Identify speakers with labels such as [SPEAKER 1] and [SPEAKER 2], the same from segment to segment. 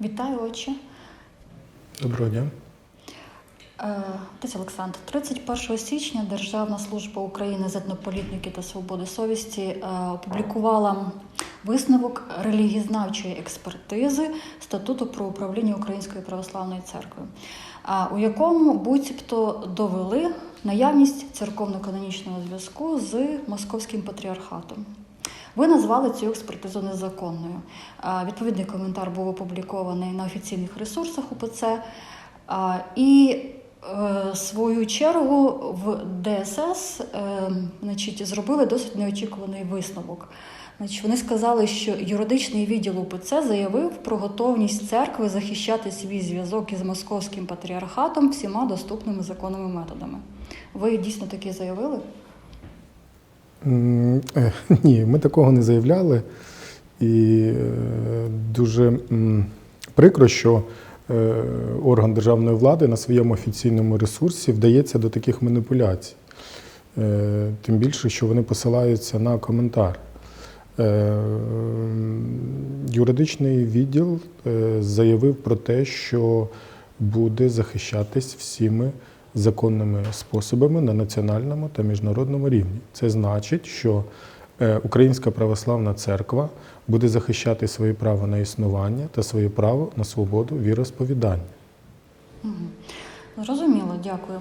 [SPEAKER 1] Вітаю, отче.
[SPEAKER 2] Доброго дня.
[SPEAKER 1] Е, Отець Олександр, 31 січня Державна служба України з етнополітики та свободи совісті е, опублікувала висновок релігієзнавчої експертизи статуту про управління Української православної церкви, у якому буцімто довели наявність церковно-канонічного зв'язку з московським патріархатом. Ви назвали цю експертизу незаконною. Відповідний коментар був опублікований на офіційних ресурсах УПЦ. І е, свою чергу в ДСС е, значить, зробили досить неочікуваний висновок. Значить, вони сказали, що юридичний відділ УПЦ заявив про готовність церкви захищати свій зв'язок із московським патріархатом всіма доступними законними методами. Ви дійсно таке заявили?
[SPEAKER 2] Е, Ні, ми такого не заявляли. І е, дуже прикро, що е, орган державної влади на своєму офіційному ресурсі вдається до таких маніпуляцій. Тим більше, що вони посилаються на коментар. Юридичний відділ заявив про те, що буде захищатись всіми законними способами на національному та міжнародному рівні. Це значить, що е, Українська православна церква буде захищати своє право на існування та своє право на свободу віросповідання.
[SPEAKER 1] Зрозуміло, дякую.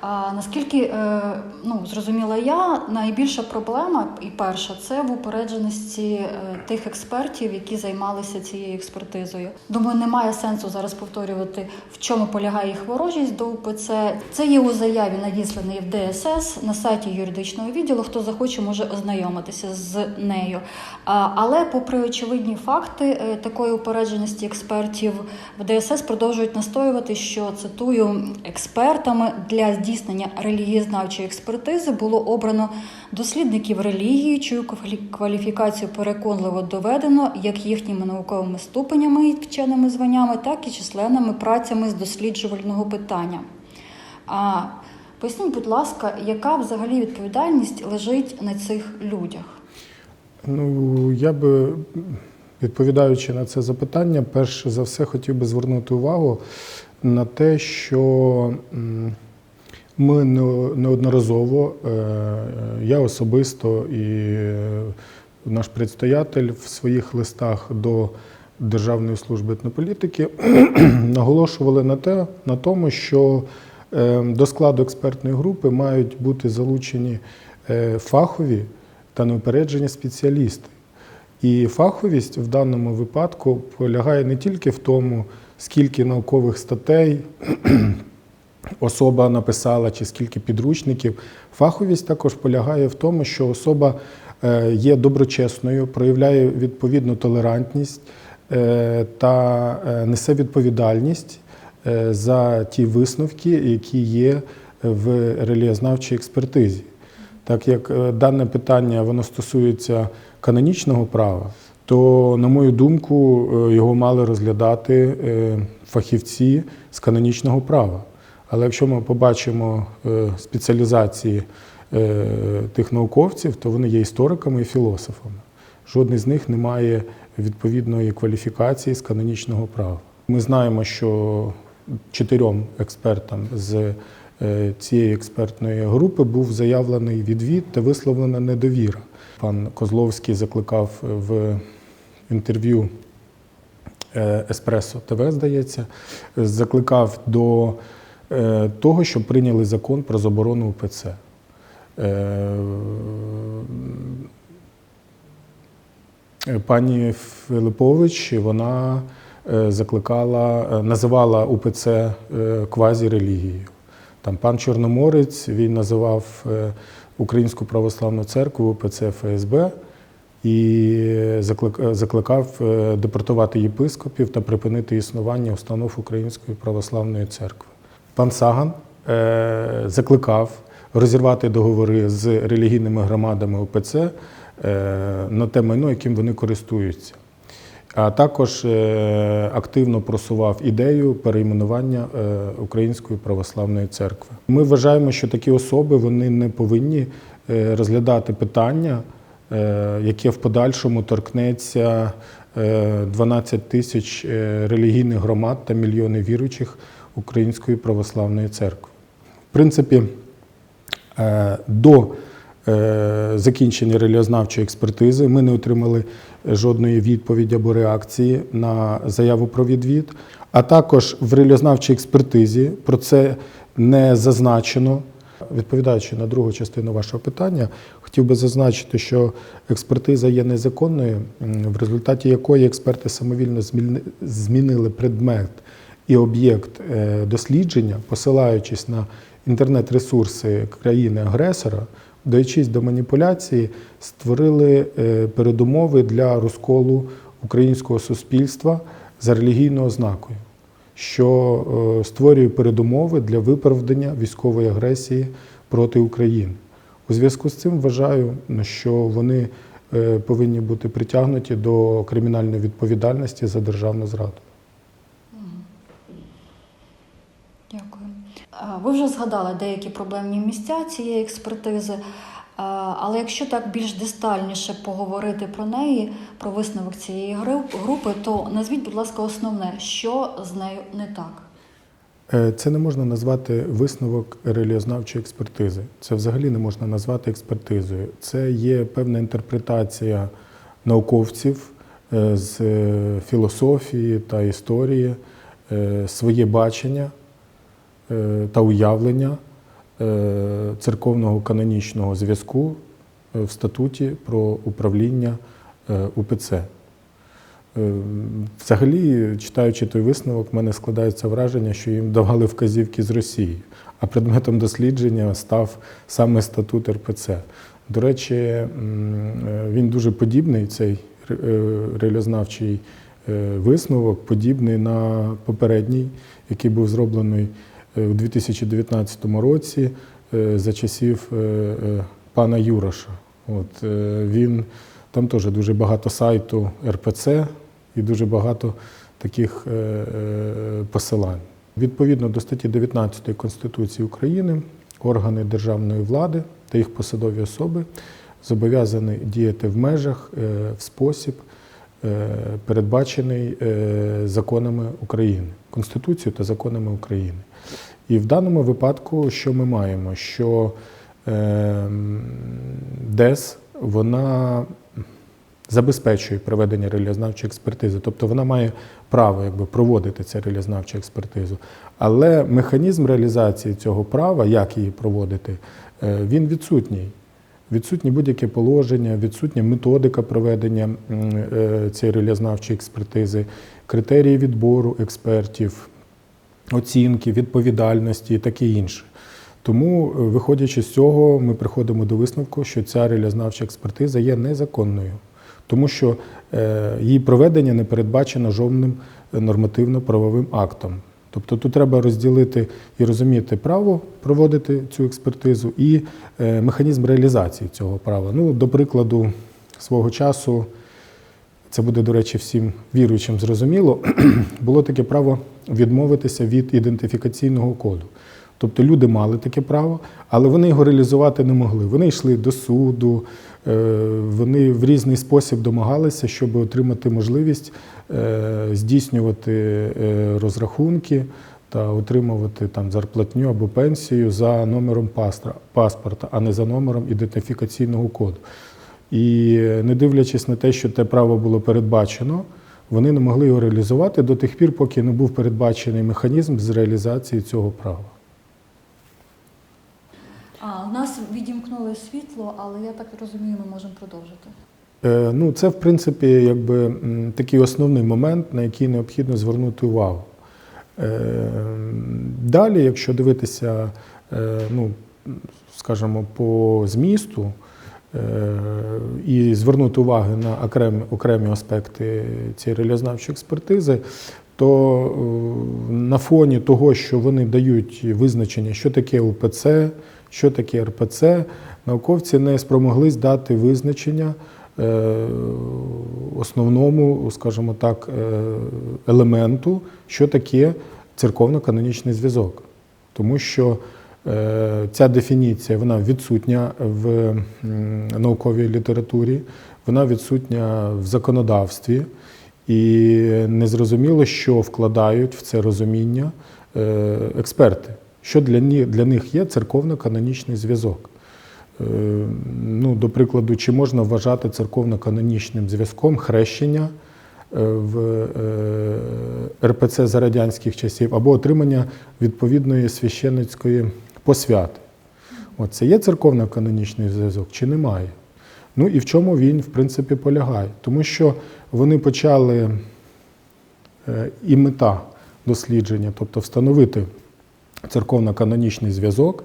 [SPEAKER 1] А, наскільки е, ну, зрозуміла я, найбільша проблема і перша це в упередженості е, тих експертів, які займалися цією експертизою. Думаю, немає сенсу зараз повторювати, в чому полягає їх ворожість до УПЦ. Це є у заяві, надісланий в ДСС на сайті юридичного відділу. Хто захоче, може ознайомитися з нею. Але, попри очевидні факти е, такої упередженості експертів, в ДСС продовжують настоювати, що цитую експертами для здійснення релігієзнавчої експертизи було обрано дослідників релігії, чию кваліфікацію переконливо доведено як їхніми науковими ступенями і вченими званнями, так і численними працями з досліджувального питання. А поясніть, будь ласка, яка взагалі відповідальність лежить на цих людях?
[SPEAKER 2] Ну, я би, відповідаючи на це запитання, перш за все хотів би звернути увагу на те, що ми неодноразово, е, я особисто і наш предстоятель в своїх листах до Державної служби етнополітики наголошували на, те, на тому, що е, до складу експертної групи мають бути залучені е, фахові та неупереджені спеціалісти. І фаховість в даному випадку полягає не тільки в тому, скільки наукових статей особа написала, чи скільки підручників. Фаховість також полягає в тому, що особа е, є доброчесною, проявляє відповідну толерантність е, та е, несе відповідальність за ті висновки, які є в релієзнавчій експертизі. Так як дане питання воно стосується канонічного права, то, на мою думку, його мали розглядати фахівці з канонічного права. Але якщо ми побачимо е, спеціалізації е, тих науковців, то вони є істориками і філософами. Жодний з них не має відповідної кваліфікації з канонічного права. Ми знаємо, що чотирьом експертам з е, цієї експертної групи був заявлений відвід та висловлена недовіра. Пан Козловський закликав в інтерв'ю Еспресо ТВ, здається, закликав до того, щоб прийняли закон про заборону УПЦ. Е, Пані Филипович, вона е, закликала, е, називала УПЦ е, квазірелігією. Там пан Чорноморець він називав е, Українську православну церкву УПЦ ФСБ і закликав е, депортувати єпископів та припинити існування установ Української православної церкви. Пан Саган е, закликав розірвати договори з релігійними громадами ОПЦ е, на те майно, яким вони користуються. А також е, активно просував ідею перейменування Української православної церкви. Ми вважаємо, що такі особи вони не повинні розглядати питання, яке в подальшому торкнеться е, 12 тисяч релігійних громад та мільйони віруючих Української православної церкви. В принципі, е, до е, закінчення реалізнавчої експертизи ми не отримали жодної відповіді або реакції на заяву про відвід. А також в реалізнавчій експертизі про це не зазначено. Відповідаючи на другу частину вашого питання, хотів би зазначити, що експертиза є незаконною, в результаті якої експерти самовільно змінили предмет і об'єкт е, дослідження, посилаючись на інтернет-ресурси країни-агресора, вдаючись до маніпуляції, створили е, передумови для розколу українського суспільства за релігійною ознакою, що е, створює передумови для виправдання військової агресії проти України. У зв'язку з цим вважаю, що вони повинні бути притягнуті до кримінальної відповідальності за державну зраду.
[SPEAKER 1] Дякую. А, Ви вже згадали деякі проблемні місця цієї експертизи. Але якщо так більш детальніше поговорити про неї, про висновок цієї групи, то назвіть, будь ласка, основне, що з нею не так.
[SPEAKER 2] Е, Це не можна назвати висновок реліознавчої експертизи. Це взагалі не можна назвати експертизою. Це є певна інтерпретація науковців е, з е, філософії та історії, е, своє бачення е, та уявлення е, церковного канонічного зв'язку е, в статуті про управління е, УПЦ. Е, Взагалі, читаючи той висновок, в мене складається враження, що їм давали вказівки з Росії, а предметом дослідження став саме статут РПЦ. До речі, е, він дуже подібний, цей ре- е, реалізнавчий е, висновок, подібний на попередній, який був зроблений е, у 2019 році е, за часів е, е, пана Юроша. От, е, він там теж дуже багато сайту РПЦ і дуже багато таких е, е, посилань. Відповідно до статті 19 Конституції України, органи державної влади та їх посадові особи зобов'язані діяти в межах, е, в спосіб, е, передбачений е, законами України, Конституцією та законами України. І в даному випадку, що ми маємо? Що е, ДЕС вона забезпечує проведення реалізнавчої експертизи, тобто вона має право якби, проводити цю реалізнавчу експертизу. Але механізм реалізації цього права, як її проводити, е, він відсутній. Відсутнє будь-яке положення, відсутня методика проведення е, цієї реалізнавчої експертизи, критерії відбору експертів, оцінки, відповідальності і таке інше. Тому, е, виходячи з цього, ми приходимо до висновку, що ця реалізнавча експертиза є незаконною, тому що е, її проведення не передбачено жодним нормативно-правовим актом. Тобто тут треба розділити і розуміти право проводити цю експертизу і е, механізм реалізації цього права. Ну, до прикладу, свого часу, це буде, до речі, всім віруючим зрозуміло, було таке право відмовитися від ідентифікаційного коду. Тобто люди мали таке право, але вони його реалізувати не могли. Вони йшли до суду, вони в різний спосіб домагалися, щоб отримати можливість е, здійснювати е, розрахунки та отримувати там зарплатню або пенсію за номером паспорта, а не за номером ідентифікаційного коду. І не дивлячись на те, що те право було передбачено, вони не могли його реалізувати до тих пір, поки не був передбачений механізм з реалізації цього права.
[SPEAKER 1] А у нас відімкнули світло, але я так розумію, ми можемо продовжити.
[SPEAKER 2] Е, Ну, це, в принципі, якби такий основний момент, на який необхідно звернути увагу. Е, Далі, якщо дивитися, е, ну, скажімо, по змісту і звернути увагу на окремі, окремі аспекти цієї реалізнавчої експертизи, то на фоні того, що вони дають визначення, що таке УПЦ, що таке РПЦ, науковці не спромоглись дати визначення е, основному, скажімо так, е, елементу, що таке церковно-канонічний зв'язок. Тому що е, ця дефініція вона відсутня в науковій літературі, вона відсутня в законодавстві. І незрозуміло, що вкладають в це розуміння експерти, що для них, для них є церковно-канонічний зв'язок. Е, Ну, до прикладу, чи можна вважати церковно-канонічним зв'язком хрещення е, в е, РПЦ за радянських часів або отримання відповідної священницької посвяти? От це є церковно-канонічний зв'язок чи немає? Ну і в чому він, в принципі, полягає? Тому що вони почали і мета дослідження, тобто встановити церковно-канонічний зв'язок,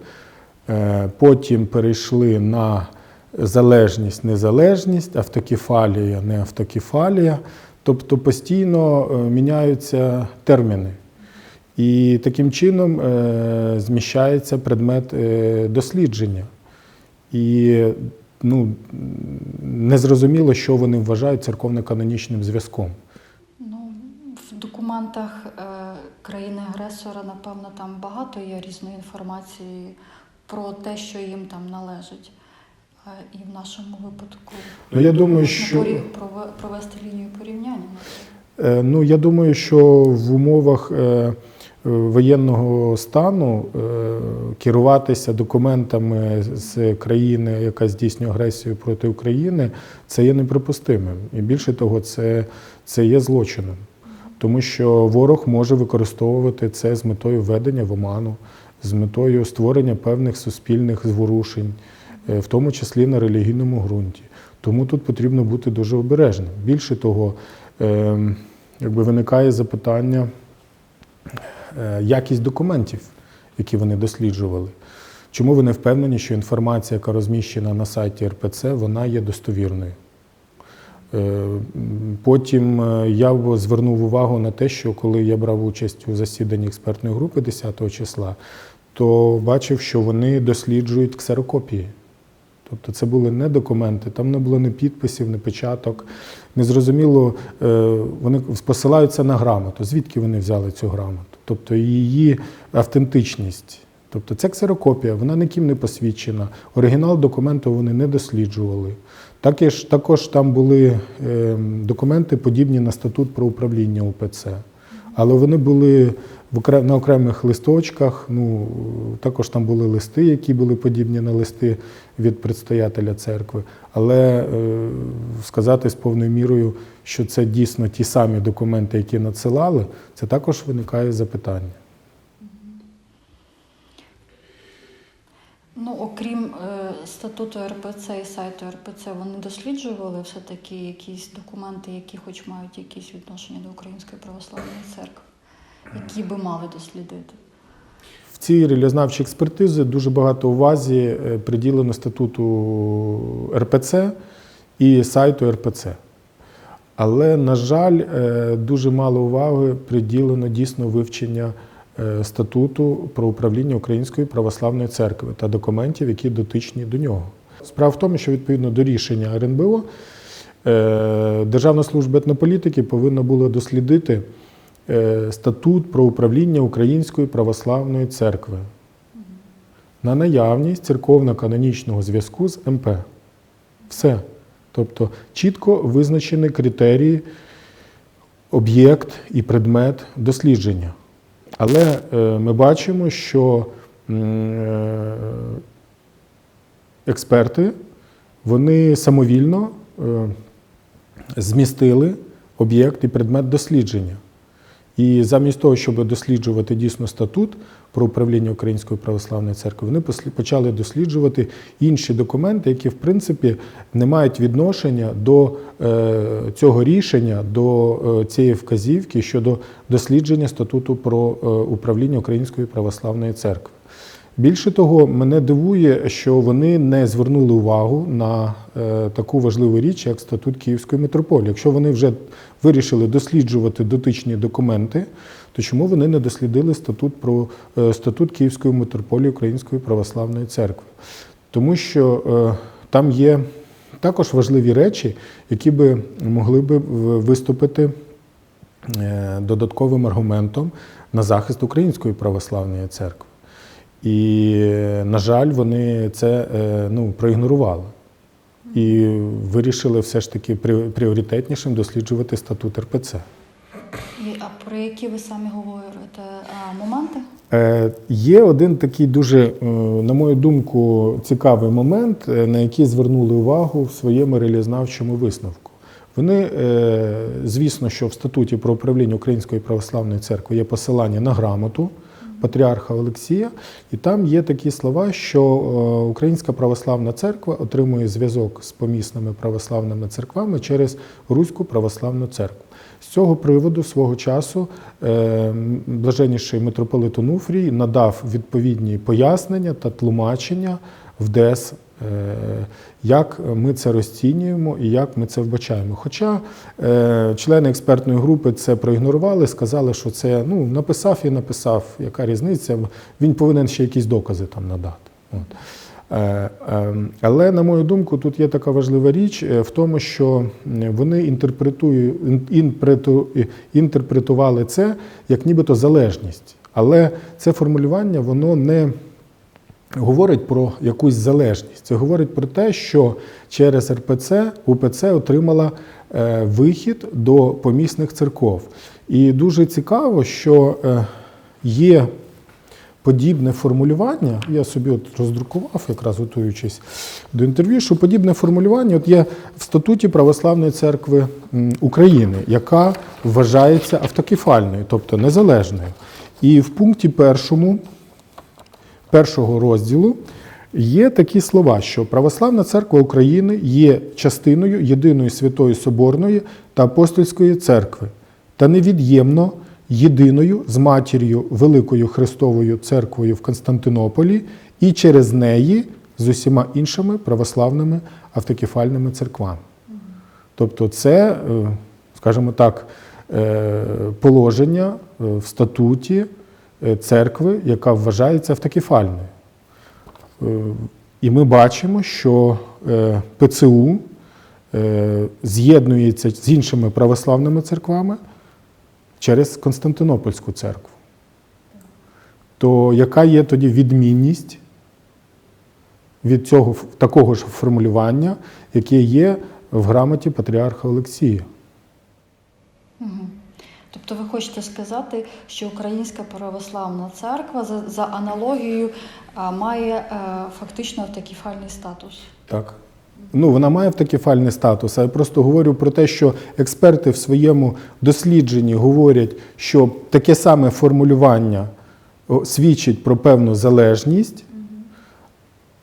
[SPEAKER 2] е, потім перейшли на залежність, незалежність, автокефалія, не автокефалія, тобто постійно е, міняються терміни. І таким чином е, зміщається предмет дослідження. І ну, незрозуміло, що вони вважають церковно-канонічним зв'язком.
[SPEAKER 1] Документах е, країни-агресора, напевно, там багато є різної інформації про те, що їм там належить. Е, І в нашому випадку
[SPEAKER 2] Ну, я думаю, що-
[SPEAKER 1] провести лінію порівняння.
[SPEAKER 2] Е, Ну, я думаю, що в умовах воєнного стану керуватися документами з країни, яка здійснює агресію проти України, це є неприпустимим. І більше того, це, це є злочином. Тому що ворог може використовувати це з метою введення в оману, з метою створення певних суспільних зворушень, е, в тому числі на релігійному ґрунті. Тому тут потрібно бути дуже обережним. Більше того, е, якби виникає запитання, е, якість документів, які вони досліджували. Чому вони впевнені, що інформація, яка розміщена на сайті РПЦ, вона є достовірною? Е, Потім е, я звернув увагу на те, що коли я брав участь у засіданні експертної групи 10 числа, то бачив, що вони досліджують ксерокопії. Тобто це були не документи, там не було ні підписів, ні печаток. Незрозуміло, е, вони посилаються на грамоту. Звідки вони взяли цю грамоту? Тобто її автентичність. Тобто це ксерокопія, вона ніким не посвідчена. Оригінал документу вони не досліджували. Також, також там були е, документи, подібні на статут про управління УПЦ. Але вони були на окремих листочках. Ну, також там були листи, які були подібні на листи від предстоятеля церкви. Але е, сказати з повною мірою, що це дійсно ті самі документи, які надсилали, це також виникає запитання.
[SPEAKER 1] Ну, окрім е, статуту РПЦ і сайту РПЦ, вони досліджували все-таки якісь документи, які хоч мають якісь відношення до Української православної церкви, які би мали дослідити.
[SPEAKER 2] В цій релізнавчій експертизі дуже багато увазі е, приділено статуту РПЦ і сайту РПЦ. Але, на жаль, е, дуже мало уваги приділено дійсно вивчення статуту про управління Української православної церкви та документів, які дотичні до нього. Справа в тому, що відповідно до рішення РНБО е, Державна служба етнополітики повинна була дослідити е, статут про управління Української православної церкви на наявність церковно-канонічного зв'язку з МП. Все. Тобто чітко визначені критерії, об'єкт і предмет дослідження. Але е, ми бачимо, що е, експерти вони самовільно е, змістили об'єкт і предмет дослідження. І замість того, щоб досліджувати дійсно статут про управління Української православної церкви, вони почали досліджувати інші документи, які в принципі не мають відношення до е, цього рішення, до е, цієї вказівки щодо дослідження статуту про е, управління Української православної церкви. Більше того, мене дивує, що вони не звернули увагу на е, таку важливу річ, як статут Київської митрополії. Якщо вони вже вирішили досліджувати дотичні документи, то чому вони не дослідили статут про е, статут Київської митрополії Української православної церкви? Тому що е, там є також важливі речі, які би могли би виступити додатковим аргументом на захист Української православної церкви. І, на жаль, вони це е, ну, проігнорували. і вирішили все ж таки пріоритетнішим досліджувати статут РПЦ.
[SPEAKER 1] А про які ви самі говорите моменти?
[SPEAKER 2] Е, Є один такий дуже, е, на мою думку, цікавий момент, на який звернули увагу в своєму реалізнавчому висновку. Вони, звісно, що в статуті про управління Української православної церкви є посилання на грамоту патріарха Олексія, і там є такі слова, що е, Українська православна церква отримує зв'язок з помісними православними церквами через Руську православну церкву. З цього приводу свого часу е, блаженніший митрополит Онуфрій надав відповідні пояснення та тлумачення в ДЕС, як ми це розцінюємо і як ми це вбачаємо. Хоча е, члени експертної групи це проігнорували, сказали, що це ну, написав і написав, яка різниця, він повинен ще якісь докази там надати. От. Е, е, Але, на мою думку, тут є така важлива річ е, в тому, що вони інтерпретують, інтерпретували це як нібито залежність. Але це формулювання воно не говорить про якусь залежність. Це говорить про те, що через РПЦ УПЦ отримала е, вихід до помісних церков. І дуже цікаво, що е, є подібне формулювання. Я собі от роздрукував, якраз готуючись до інтерв'ю, що подібне формулювання от є в статуті Православної церкви України, яка вважається автокефальною, тобто незалежною. І в пункті першому першого розділу є такі слова, що Православна церква України є частиною єдиної святої Соборної та апостольської церкви та невід'ємно єдиною з матір'ю Великою Христовою церквою в Константинополі і через неї з усіма іншими православними автокефальними церквами. Тобто, це, е, скажімо так, е, положення е, в статуті церкви, яка вважається автокефальною. Е, І ми бачимо, що е, ПЦУ е, з'єднується з іншими православними церквами через Константинопольську церкву. То яка є тоді відмінність від цього такого ж формулювання, яке є в грамоті патріарха Олексія?
[SPEAKER 1] Тобто ви хочете сказати, що Українська православна церква за, за аналогією має е, фактично автокефальний статус.
[SPEAKER 2] Так. Ну, вона має автокефальний статус, а я просто говорю про те, що експерти в своєму дослідженні говорять, що таке саме формулювання свідчить про певну залежність.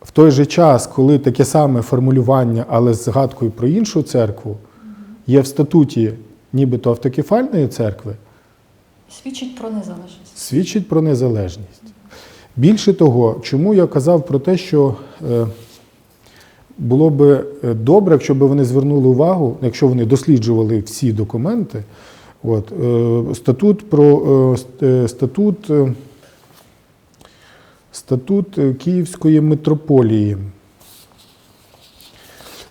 [SPEAKER 2] В той же час, коли таке саме формулювання, але з згадкою про іншу церкву, є в статуті нібито автокефальної церкви,
[SPEAKER 1] Свідчить про незалежність.
[SPEAKER 2] свідчить про незалежність. Більше того, чому я казав про те, що е, було би е, добре, якщо б вони звернули увагу, якщо вони досліджували всі документи, от, е, статут про статут, статут Київської митрополії,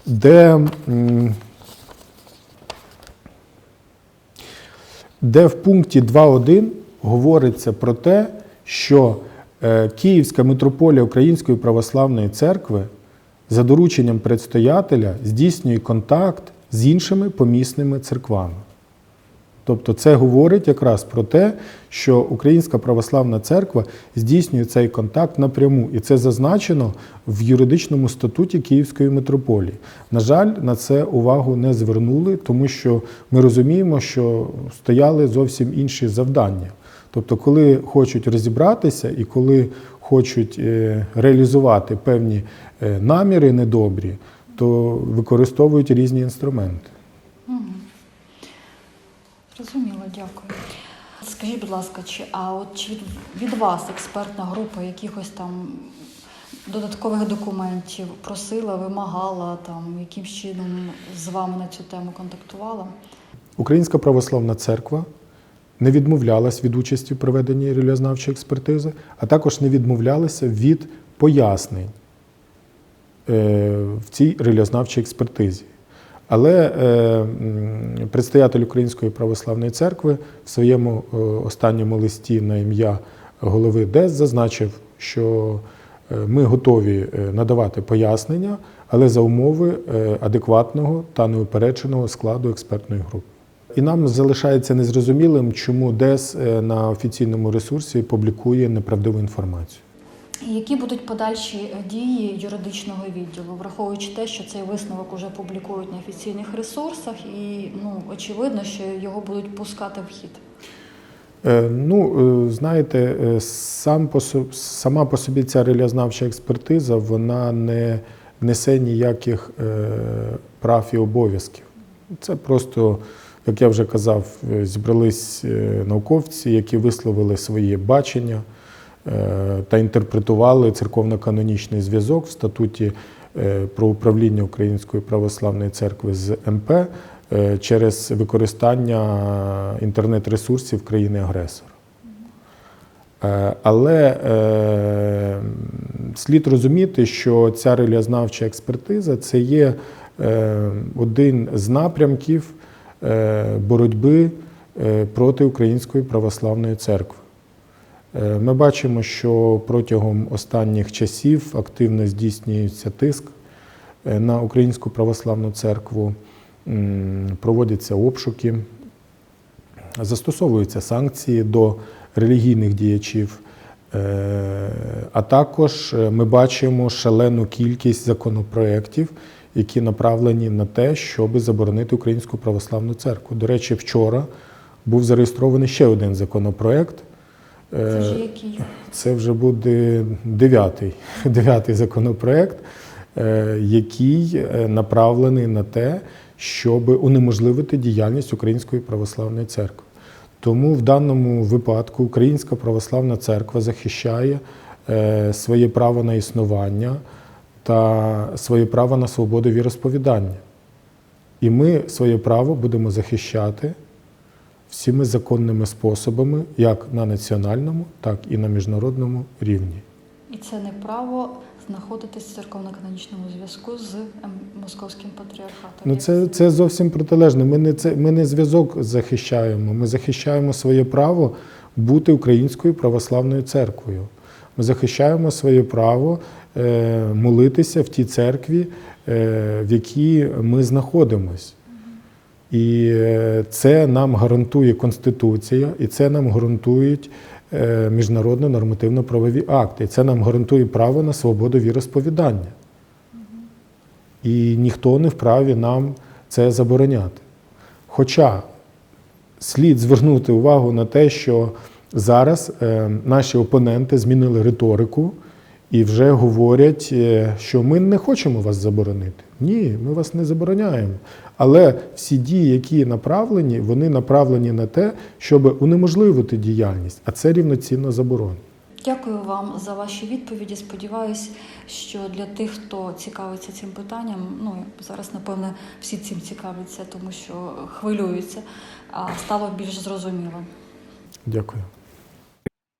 [SPEAKER 2] де де в пункті 2.1 говориться про те, що е, Київська митрополія Української православної церкви за дорученням предстоятеля здійснює контакт з іншими помісними церквами. Тобто це говорить якраз про те, що Українська православна церква здійснює цей контакт напряму, і це зазначено в юридичному статуті Київської митрополії. На жаль, на це увагу не звернули, тому що ми розуміємо, що стояли зовсім інші завдання. Тобто, коли хочуть розібратися і коли хочуть е, реалізувати певні е, наміри недобрі, то використовують різні інструменти.
[SPEAKER 1] Зрозуміло, дякую. Скажіть, будь ласка, чи а от чи від, від вас експертна група якихось там додаткових документів просила, вимагала там, яким чином з вами на цю тему контактувала?
[SPEAKER 2] Українська православна церква не відмовлялась від участі в проведенні реліознавчої експертизи, а також не відмовлялася від пояснень е, в цій реліознавчій експертизі. Але е, предстоятель Української православної церкви в своєму е, останньому листі на ім'я голови ДЕС зазначив, що Е, Ми готові надавати пояснення, але за умови адекватного та неупередженого складу експертної групи. І нам залишається незрозумілим, чому ДЕС на офіційному ресурсі публікує неправдиву інформацію.
[SPEAKER 1] Які будуть подальші е, дії юридичного відділу, враховуючи те, що цей висновок уже публікують на офіційних ресурсах, і ну очевидно, що його будуть пускати в хід.
[SPEAKER 2] Е, Ну, е, знаєте, сам по сама по собі ця релізнавча експертиза вона не несе ніяких прав і обов'язків. Це просто, як я вже казав, зібрались науковці, які висловили своє бачення та інтерпретували церковно-канонічний зв'язок в статуті е, про управління Української православної церкви з МП е, через використання інтернет-ресурсів країни-агресора. Е, Але е, слід розуміти, що ця релізнавча експертиза це є е, один з напрямків е, боротьби е, проти Української православної церкви. Е, Ми бачимо, що протягом останніх часів активно здійснюється тиск е, на Українську православну церкву, проводяться обшуки, застосовуються санкції до релігійних діячів. Е, А також ми бачимо шалену кількість законопроєктів, які направлені на те, щоб заборонити Українську православну церкву. До речі, вчора був зареєстрований ще один законопроєкт.
[SPEAKER 1] Це
[SPEAKER 2] Е,
[SPEAKER 1] ж які
[SPEAKER 2] це вже буде дев'ятий, дев'ятий законопроект, е, який е, направлений на те, щоб унеможливити діяльність Української православної церкви. Тому в даному випадку Українська православна церква захищає своє право на існування та своє право на свободу віросповідання. І ми своє право будемо захищати всіми законними способами, як на національному, так і на міжнародному рівні.
[SPEAKER 1] і це не право знаходитись в церковно-канонічному зв'язку з ем, московським патріархатом.
[SPEAKER 2] Ну це, це зовсім протилежне. Ми не це ми не зв'язок захищаємо. Ми захищаємо своє право бути українською православною церквою. Ми захищаємо своє право е, молитися в тій церкві, е, в якій ми знаходимось. І е, це нам гарантує Конституція, і це нам гарантують е, міжнародно нормативно-правові акти. І це нам гарантує право на свободу віросповідання. І ніхто не вправі нам це забороняти. Хоча слід звернути увагу на те, що зараз е, наші опоненти змінили риторику і вже говорять, е, що ми не хочемо вас заборонити. Ні, ми вас не забороняємо. Але всі дії, які направлені, вони направлені на те, щоб унеможливити діяльність, а це рівноцінно заборона.
[SPEAKER 1] Дякую вам за ваші відповіді. Сподіваюсь, що для тих, хто цікавиться цим питанням, ну зараз напевне всі цим цікавляться, тому що хвилюються, стало більш зрозуміло.
[SPEAKER 2] Дякую.